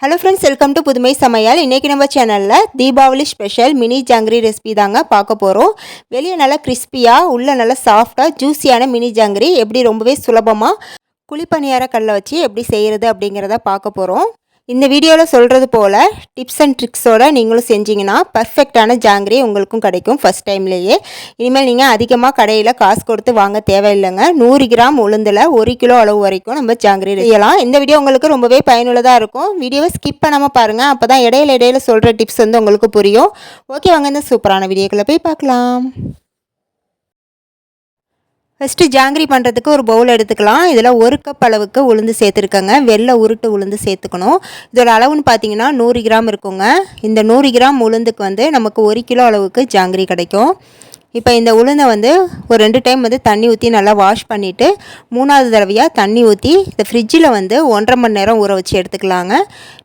Hello friends welcome to புதுமை சமையல் இன்றைக்கி நம்ம சேனலில் Deepavali special mini jangiri recipe தாங்க பார்க்க போகிறோம் வெளியே நல்லா கிறிஸ்பியாக உள்ளே நல்லா சாஃப்டாக ஜூஸியான மினி ஜாங்கிரி எப்படி ரொம்பவே சுலபமாக குழிப்பணியார கல்லை வச்சு எப்படி செய்கிறது அப்படிங்கிறத பார்க்க போகிறோம் இந்த வீடியோவில் சொல்கிறது போல் டிப்ஸ் அண்ட் ட்ரிக்ஸோடு நீங்களும் செஞ்சிங்கன்னா பர்ஃபெக்டான ஜாங்கிரி உங்களுக்கும் கிடைக்கும் ஃபஸ்ட் டைம்லேயே இனிமேல் நீங்கள் அதிகமாக கடையில் காசு கொடுத்து வாங்க தேவையில்லைங்க. நூறு கிராம் உளுந்தில் ஒரு கிலோ அளவு வரைக்கும் நம்ம ஜாங்கிரி செய்யலாம். இந்த வீடியோ உங்களுக்கு ரொம்பவே பயனுள்ளதாக இருக்கும். வீடியோவை ஸ்கிப் பண்ணாமல் பாருங்கள் அப்போ தான் இடையில இடையில சொல்கிற டிப்ஸ் வந்து உங்களுக்கு புரியும். ஓகே வாங்க இந்த சூப்பரான வீடியோக்களை போய் பார்க்கலாம். ஃபஸ்ட்டு ஜாங்கிரி பண்ணுறதுக்கு ஒரு பவுல் எடுத்துக்கலாம். இதில் ஒரு கப் அளவுக்கு உளுந்து சேர்த்துருக்கங்க. வெள்ளை உருட்டு உளுந்து சேர்த்துக்கணும். இதோட அளவுன்னு பார்த்தீங்கன்னா நூறு கிராம் இருக்குங்க. இந்த நூறு கிராம் உளுந்துக்கு வந்து நமக்கு ஒரு கிலோ அளவுக்கு ஜாங்கிரி கிடைக்கும். இப்போ இந்த உளுந்தை வந்து ஒரு ரெண்டு டைம் வந்து தண்ணி ஊற்றி நல்லா வாஷ் பண்ணிவிட்டு மூணாவது தடவையாக தண்ணி ஊற்றி இந்த ஃப்ரிட்ஜில் வந்து ஒன்றரை மணி நேரம் ஊற வச்சு எடுத்துக்கலாங்க.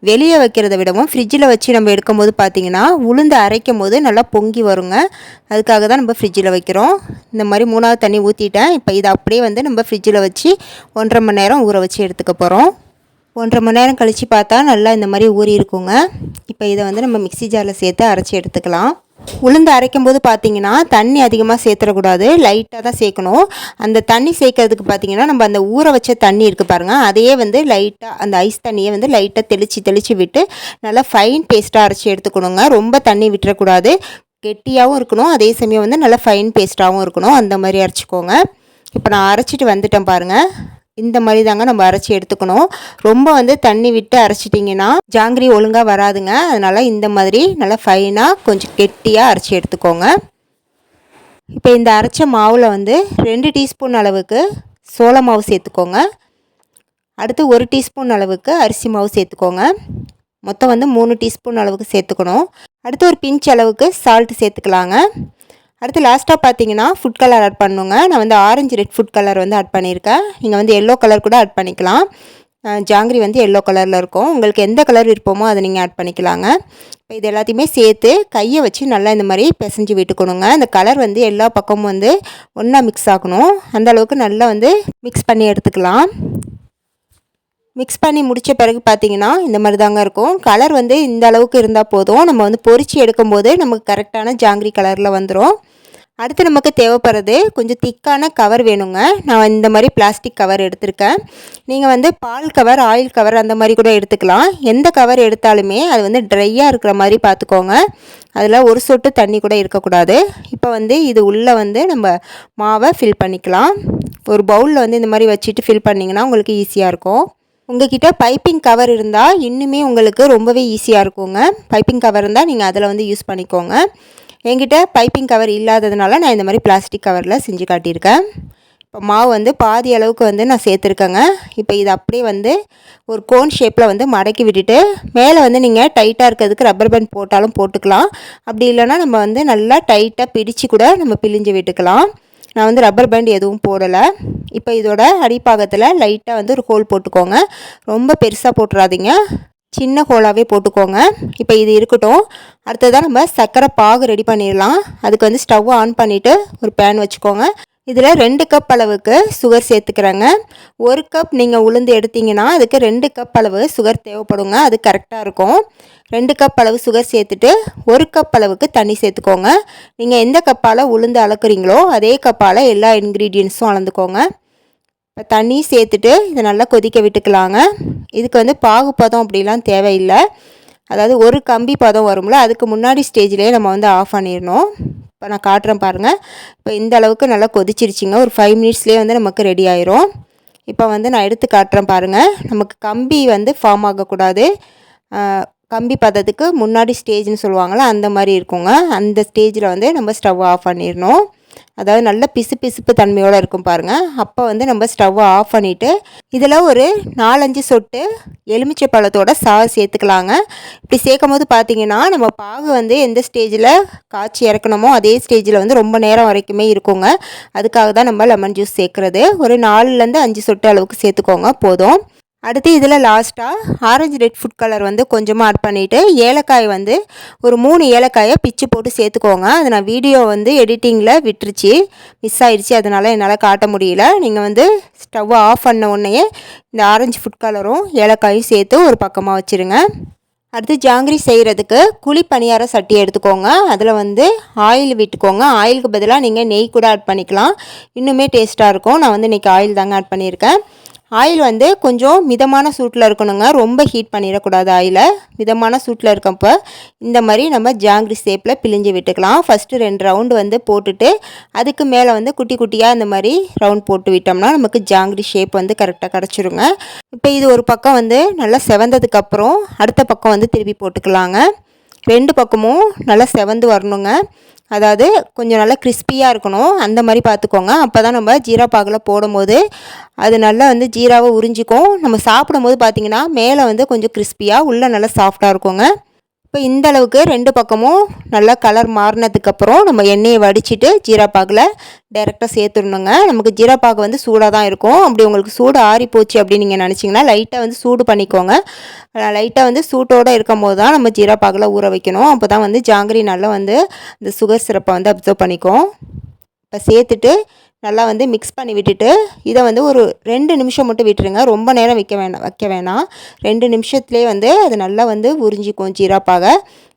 வெளியே வைக்கிறத விடவும் ஃப்ரிட்ஜில் வச்சு நம்ம எடுக்கும்போது பார்த்திங்கன்னா உளுந்து அரைக்கும் போது நல்லா பொங்கி வருங்க. அதுக்காக தான் நம்ம ஃப்ரிட்ஜில் வைக்கிறோம். இந்த மாதிரி மூணாவது தண்ணி ஊற்றிட்டேன் இப்போ இதை அப்படியே வந்து நம்ம ஃப்ரிட்ஜில் வச்சு ஒன்றரை மணி நேரம் ஊற வச்சு எடுத்துக்க போகிறோம் ஒன்றரை மணி நேரம் கழித்து பார்த்தா நல்லா இந்த மாதிரி ஊறி இருக்குங்க. இப்போ இதை வந்து நம்ம மிக்சி ஜாரில் சேர்த்து அரைச்சி எடுத்துக்கலாம். உளுந்து அரைக்கும் போது பார்த்தீங்கன்னா தண்ணி அதிகமாக சேர்த்துடக்கூடாது. லைட்டாக தான் சேர்க்கணும். அந்த தண்ணி சேர்க்கறதுக்கு பார்த்தீங்கன்னா நம்ம அந்த ஊற வச்ச தண்ணி இருக்குது பாருங்கள் அதையே வந்து லைட்டாக அந்த ஐஸ் தண்ணியை வந்து லைட்டாக தெளித்து தெளித்து விட்டு நல்லா ஃபைன் பேஸ்ட்டாக அரைச்சி எடுத்துக்கணுங்க. ரொம்ப தண்ணி விட்டுறக்கூடாது. கெட்டியாகவும் இருக்கணும். அதே சமயம் வந்து நல்லா ஃபைன் பேஸ்ட்டாகவும் இருக்கணும். அந்த மாதிரி அரைச்சிக்கோங்க. இப்போ நான் அரைச்சிட்டு வந்துட்டேன் பாருங்கள் இந்த மாதிரி தாங்க நம்ம அரைச்சி எடுத்துக்கணும். ரொம்ப வந்து தண்ணி விட்டு அரைச்சிட்டிங்கன்னா ஜாங்கிரி ஒழுங்காக வராதுங்க. அதனால் இந்த மாதிரி நல்லா ஃபைனாக கொஞ்சம் கெட்டியாக அரைச்சி எடுத்துக்கோங்க. இப்போ இந்த அரைச்ச மாவில் வந்து ரெண்டு டீஸ்பூன் அளவுக்கு சோள மாவு சேர்த்துக்கோங்க. அடுத்து ஒரு டீஸ்பூன் அளவுக்கு அரிசி மாவு சேர்த்துக்கோங்க. மொத்தம் வந்து மூணு டீஸ்பூன் அளவுக்கு சேர்த்துக்கணும். அடுத்து ஒரு பிஞ்ச் அளவுக்கு சால்ட்டு சேர்த்துக்கலாங்க. அடுத்து லாஸ்ட்டாக பார்த்தீங்கன்னா ஃபுட் கலர் ஆட் பண்ணுங்க. நான் வந்து ஆரஞ்சு ரெட் ஃபுட் கலர் வந்து ஆட் பண்ணியிருக்கேன். நீங்கள் வந்து எல்லோ கலர் கூட ஆட் பண்ணிக்கலாம். ஜாங்கிரி வந்து எல்லோ கலரில் இருக்கும். உங்களுக்கு எந்த கலர் விருப்பமோ அதை நீங்கள் ஆட் பண்ணிக்கலாங்க. இப்போ இது எல்லாத்தையுமே சேர்த்து கையை வச்சு நல்லா இந்த மாதிரி பிசைஞ்சு விட்டுக்கணுங்க. அந்த கலர் வந்து எல்லா பக்கமும் வந்து ஒன்றா மிக்ஸ் ஆகணும். அந்த அளவுக்கு நல்லா வந்து மிக்ஸ் பண்ணி எடுத்துக்கலாம். மிக்ஸ் பண்ணி முடித்த பிறகு பார்த்தீங்கன்னா இந்த மாதிரி தாங்க இருக்கும். கலர் வந்து இந்த அளவுக்கு இருந்தால் போதும். நம்ம வந்து பொறிச்சு எடுக்கும்போது நமக்கு கரெக்டான ஜாங்கிரி கலரில் வந்துடும் அடுத்து நமக்கு தேவைப்படுறது கொஞ்சம் திக்கான கவர் வேணுங்க. நான் இந்த மாதிரி பிளாஸ்டிக் கவர் எடுத்திருக்கேன். நீங்கள் வந்து பால் கவர் ஆயில் கவர் அந்த மாதிரி கூட எடுத்துக்கலாம். எந்த கவர் எடுத்தாலுமே அது வந்து ட்ரையாக இருக்கிற மாதிரி பார்த்துக்கோங்க அதில் ஒரு சொட்டு தண்ணி கூட இருக்கக்கூடாது. இப்போ வந்து இது உள்ளே வந்து நம்ம மாவை ஃபில் பண்ணிக்கலாம். ஒரு பவுலில் வந்து இந்த மாதிரி வச்சுட்டு ஃபில் பண்ணிங்கன்னா உங்களுக்கு ஈஸியாக இருக்கும். உங்ககிட்ட பைப்பிங் கவர் இருந்தால் இன்னுமே உங்களுக்கு ரொம்பவே ஈஸியாக இருக்குங்க. பைப்பிங் கவர் இருந்தால் நீங்கள் அதில் வந்து யூஸ் பண்ணிக்கோங்க. என்கிட்ட பைப்பிங் கவர் இல்லாததுனால நான் இந்த மாதிரி பிளாஸ்டிக் கவரில் செஞ்சு காட்டியிருக்கேன். இப்போ மாவு வந்து பாதி அளவுக்கு வந்து நான் சேர்த்துருக்கேங்க. இப்போ இது அப்படியே வந்து ஒரு கோன் ஷேப்பில் வந்து மடக்கி விட்டுட்டு மேலே வந்து நீங்கள் டைட்டாக இருக்கிறதுக்கு ரப்பர் பேண்ட் போட்டாலும் போட்டுக்கலாம். அப்படி இல்லைன்னா நம்ம வந்து நல்லா டைட்டாக பிடிச்சு கூட நம்ம பிழிஞ்சு விட்டுக்கலாம். நான் வந்து ரப்பர் பேண்ட் எதுவும் போடலை. இப்போ இதோட அடிப்பாகத்தில் லைட்டாக வந்து ஒரு ஹோல் போட்டுக்கோங்க. ரொம்ப பெருசாக போட்டுறாதீங்க. சின்ன ஹோலாகவே போட்டுக்கோங்க. இப்போ இது இருக்கட்டும். அடுத்ததாக நம்ம சர்க்கரை பாகு ரெடி பண்ணிடலாம். அதுக்கு வந்து ஸ்டவ் ஆன் பண்ணிவிட்டு ஒரு பேன் வச்சுக்கோங்க. இதில் ரெண்டு கப் அளவுக்கு சுகர் சேர்த்துக்கிறேங்க. ஒரு கப் நீங்கள் உளுந்து எடுத்தீங்கன்னா அதுக்கு ரெண்டு கப் அளவு சுகர் தேவைப்படுங்க. அது கரெக்டாக இருக்கும். ரெண்டு கப் அளவு சுகர் சேர்த்துட்டு ஒரு கப் அளவுக்கு தண்ணி சேர்த்துக்கோங்க. நீங்கள் எந்த கப்பால் உளுந்து அளக்குறீங்களோ அதே கப்பால் எல்லா இன்க்ரீடியன்ஸும் அளந்துக்கோங்க. இப்போ தண்ணி சேர்த்துட்டு இதை நல்லா கொதிக்க விட்டுக்கலாங்க. இதுக்கு வந்து பாகு பதம் அப்படிலாம் தேவையில்லை. அதாவது ஒரு கம்பி பதம் வரும்ல அதுக்கு முன்னாடி ஸ்டேஜ்லேயே நம்ம வந்து ஆஃப் பண்ணிடணும். இப்போ நான் காட்டுறேன் பாருங்கள் இப்போ இந்த அளவுக்கு நல்லா கொதிச்சிருச்சிங்க. ஒரு ஃபைவ் மினிட்ஸ்லேயே வந்து நமக்கு ரெடி ஆயிரும். இப்போ வந்து நான் எடுத்து காட்டுறேன் பாருங்கள் நமக்கு கம்பி வந்து ஃபார்ம் ஆகக்கூடாது. கம்பி பதத்துக்கு முன்னாடி ஸ்டேஜ்னு சொல்லுவாங்களே அந்த மாதிரி இருக்குங்க. அந்த ஸ்டேஜில் வந்து நம்ம ஸ்டவ் ஆஃப் பண்ணிடணும். அதாவது நல்ல பிசு பிசுப்பு தன்மையோடு இருக்கும் பாருங்கள் அப்போ வந்து நம்ம ஸ்டவ்வை ஆஃப் பண்ணிவிட்டு இதில் ஒரு நாலஞ்சு சொட்டு எலுமிச்சை பழத்தோட சாறு சேர்த்துக்கலாங்க. இப்படி சேர்க்கும் போது பார்த்தீங்கன்னா நம்ம பாகு வந்து எந்த ஸ்டேஜில் காய்ச்சி இறக்கணுமோ அதே ஸ்டேஜில் வந்து ரொம்ப நேரம் வரைக்குமே இருக்குங்க. அதுக்காக தான் நம்ம லெமன் ஜூஸ் சேர்க்குறது. ஒரு நாலுலேருந்து அஞ்சு சொட்டு அளவுக்கு சேர்த்துக்கோங்க போதும். அடுத்து இதில் லாஸ்ட்டாக ஆரஞ்சு ரெட் ஃபுட் கலர் வந்து கொஞ்சமாக ஆட் பண்ணிவிட்டு ஏலக்காய் வந்து ஒரு மூணு ஏலக்காயை பிச்சு போட்டு சேர்த்துக்கோங்க. அது நான் வீடியோ வந்து எடிட்டிங்கில் விட்டுருச்சு மிஸ் ஆயிடுச்சு. அதனால் என்னால் காட்ட முடியல. நீங்கள் வந்து ஸ்டவ்வை ஆஃப் பண்ண உடனே இந்த ஆரஞ்சு ஃபுட் கலரும் ஏலக்காயும் சேர்த்து ஒரு பக்கமாக வச்சுருங்க. அடுத்து ஜாங்கிரி செய்கிறதுக்கு குழி பணியார சட்டி எடுத்துக்கோங்க. அதில் வந்து ஆயில் விட்டுக்கோங்க. ஆயிலுக்கு பதிலாக நீங்கள் நெய் கூட ஆட் பண்ணிக்கலாம். இன்னுமே டேஸ்ட்டாக இருக்கும். நான் வந்து இன்றைக்கி ஆயில் தாங்க ஆட் பண்ணியிருக்கேன். ஆயில் வந்து கொஞ்சம் மிதமான சூட்டில் இருக்கணுங்க. ரொம்ப ஹீட் பண்ணிடக்கூடாது ஆயிலை. மிதமான சூட்டில் இருக்கப்போ இந்த மாதிரி நம்ம ஜாங்கிரி ஷேப்பில் பிழிஞ்சு விட்டுக்கலாம். ஃபஸ்ட்டு ரெண்டு ரவுண்டு வந்து போட்டுட்டு அதுக்கு மேலே வந்து குட்டி குட்டியாக இந்த மாதிரி ரவுண்ட் போட்டு விட்டோம்னா நமக்கு ஜாங்கிரி ஷேப் வந்து கரெக்டாக கிடச்சிருங்க. இப்போ இது ஒரு பக்கம் வந்து நல்லா செவந்ததுக்கப்புறம் அடுத்த பக்கம் வந்து திருப்பி போட்டுக்கலாங்க. ரெண்டு பக்கமும் நல்லா செவந்து வரணுங்க. அதாவது கொஞ்சம் நல்லா கிறிஸ்பியாக இருக்கணும். அந்த மாதிரி பார்த்துக்கோங்க. அப்போ தான் நம்ம ஜீரா பாகில் போடும்போது அது நல்லா வந்து ஜீராவை உறிஞ்சிக்கும். நம்ம சாப்பிடும்போது பார்த்திங்கன்னா மேலே வந்து கொஞ்சம் கிறிஸ்பியாக உள்ளே நல்லா சாஃப்டாக இருக்குங்க. இப்போ இந்த அளவுக்கு ரெண்டு பக்கமும் நல்லா கலர் மாறினதுக்கப்புறம் நம்ம எண்ணெயை வடிச்சிட்டு ஜீராப்பாகில் டைரெக்டாக சேர்த்துடணுங்க. நமக்கு ஜீராப்பாகு வந்து சூடாக தான் இருக்கும். அப்படி உங்களுக்கு சூடு ஆறி போச்சு அப்படின்னு நீங்கள் நினச்சிங்கன்னா லைட்டாக வந்து சூடு பண்ணிக்கோங்க. லைட்டாக வந்து சூட்டோடு இருக்கும் போது தான் நம்ம ஜீராப்பாகில் ஊற வைக்கணும். அப்போ தான் வந்து ஜாங்கிரி நல்லா வந்து இந்த சுகர் சிரப்பை வந்து அப்சர்வ் பண்ணிக்கும். இப்போ சேர்த்துட்டு நல்லா வந்து மிக்ஸ் பண்ணி விட்டுட்டு இதை வந்து ஒரு ரெண்டு நிமிஷம் மட்டும் விட்டுருங்க. ரொம்ப நேரம் வைக்க வேணாம் வைக்க வேணாம். ரெண்டு நிமிஷத்துலேயே வந்து அது நல்லா வந்து உறிஞ்சிக்கும் ஜீராப்பாக.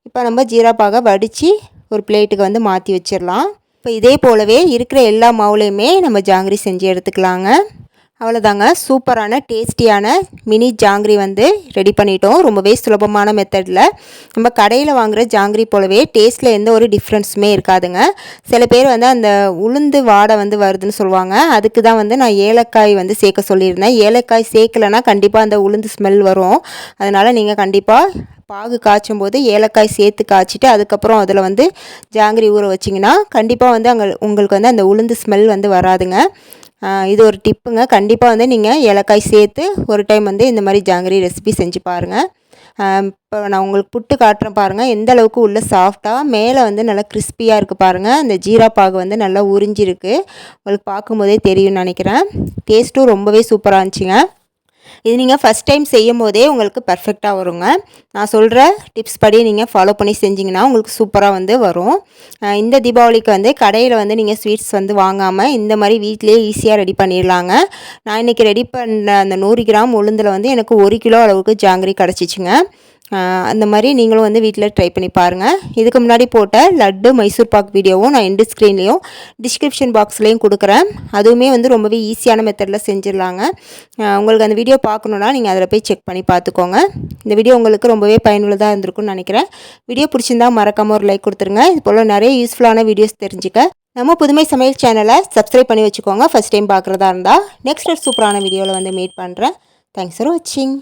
இப்போ நம்ம ஜீராப்பாக வடித்து ஒரு பிளேட்டுக்கு வந்து மாற்றி வச்சிடலாம். இப்போ இதே போலவே இருக்கிற எல்லா மாவுலேயுமே நம்ம ஜாங்கிரி செஞ்சு எடுத்துக்கலாங்க. அவ்வளோதாங்க சூப்பரான டேஸ்டியான மினி ஜாங்கிரி வந்து ரெடி பண்ணிட்டோம். ரொம்பவே சுலபமான மெத்தடில் நம்ம கடையில் வாங்குகிற ஜாங்கிரி போலவே டேஸ்ட்டில் எந்த ஒரு டிஃப்ரென்ஸுமே இருக்காதுங்க. சில பேர் வந்து அந்த உளுந்து வாடை வந்து வருதுன்னு சொல்லுவாங்க. அதுக்கு தான் வந்து நான் ஏலக்காய் வந்து சேர்க்க சொல்லியிருந்தேன். ஏலக்காய் சேர்க்கலைன்னா கண்டிப்பாக அந்த உளுந்து ஸ்மெல் வரும். அதனால் நீங்கள் கண்டிப்பாக பாகு காய்ச்சும் போது ஏலக்காய் சேர்த்து காய்ச்சிட்டு அதுக்கப்புறம் அதில் வந்து ஜாங்கிரி ஊற வச்சிங்கன்னா கண்டிப்பாக வந்து அங்கே உங்களுக்கு வந்து அந்த உளுந்து ஸ்மெல் வந்து வராதுங்க. இது ஒரு டிப்புங்க. கண்டிப்பாக வந்து நீங்கள் ஏலக்காய் சேர்த்து ஒரு டைம் வந்து இந்த மாதிரி ஜாங்கிரி ரெசிபி செஞ்சு பாருங்கள் இப்போ நான் உங்களுக்கு புட்டு காட்டுறேன் பாருங்கள் எந்த அளவுக்கு உள்ளே சாஃப்டாக மேலே வந்து நல்லா கிறிஸ்பியாக இருக்குது பாருங்கள் அந்த ஜீரா பாகு வந்து நல்லா உறிஞ்சிருக்கு. உங்களுக்கு பார்க்கும்போதே தெரியும்னு நினைக்கிறேன். டேஸ்ட்டும் ரொம்பவே சூப்பராக இருந்துச்சுங்க. இது நீங்கள் ஃபஸ்ட் டைம் செய்யும் போதே உங்களுக்கு பர்ஃபெக்டாக வருங்க. நான் சொல்கிற டிப்ஸ் படி நீங்கள் ஃபாலோ பண்ணி செஞ்சிங்கன்னா உங்களுக்கு சூப்பராக வந்து வரும். இந்த தீபாவளிக்கு வந்து கடையில் வந்து நீங்கள் ஸ்வீட்ஸ் வந்து வாங்காமல் இந்த மாதிரி வீட்டிலே ஈஸியாக ரெடி பண்ணிடலாங்க. நான் இன்றைக்கி ரெடி பண்ண அந்த நூறு கிராம் உளுந்தில் வந்து எனக்கு ஒரு கிலோ அளவுக்கு ஜாங்கிரி கிடச்சிச்சிங்க. அந்த மாதிரி நீங்களும் வந்து வீட்டில் ட்ரை பண்ணி பாருங்கள் இதுக்கு முன்னாடி போட்ட லட்டு மைசூர் பாக் வீடியோவும் நான் எண்டு ஸ்க்ரீன்லேயும் டிஸ்கிரிப்ஷன் பாக்ஸ்லேயும் கொடுக்குறேன். அதுவுமே வந்து ரொம்பவே ஈஸியான மெத்தடில் செஞ்சிடலாங்க. உங்களுக்கு அந்த வீடியோ பார்க்கணுன்னா நீங்கள் அதில் போய் செக் பண்ணி பார்த்துக்கோங்க. இந்த வீடியோ உங்களுக்கு ரொம்பவே பயனுள்ளதாக இருந்திருக்கும்னு நினைக்கிறேன். வீடியோ பிடிச்சிருந்தா மறக்காமல் ஒரு லைக் கொடுத்துருங்க. இது போல் நிறைய யூஸ்ஃபுல்லான வீடியோஸ் தெரிஞ்சுக்க. நம்ம புதுமை சமையல் சேனலை சப்ஸ்கிரைப் பண்ணி வச்சுக்கோங்க. ஃபஸ்ட் டைம் பார்க்குறதா இருந்தால் நெக்ஸ்ட் ஒரு சூப்பரான வீடியோவில் வந்து மீட் பண்ணுறேன் தேங்க்ஸ் ஃபார் வாட்சிங்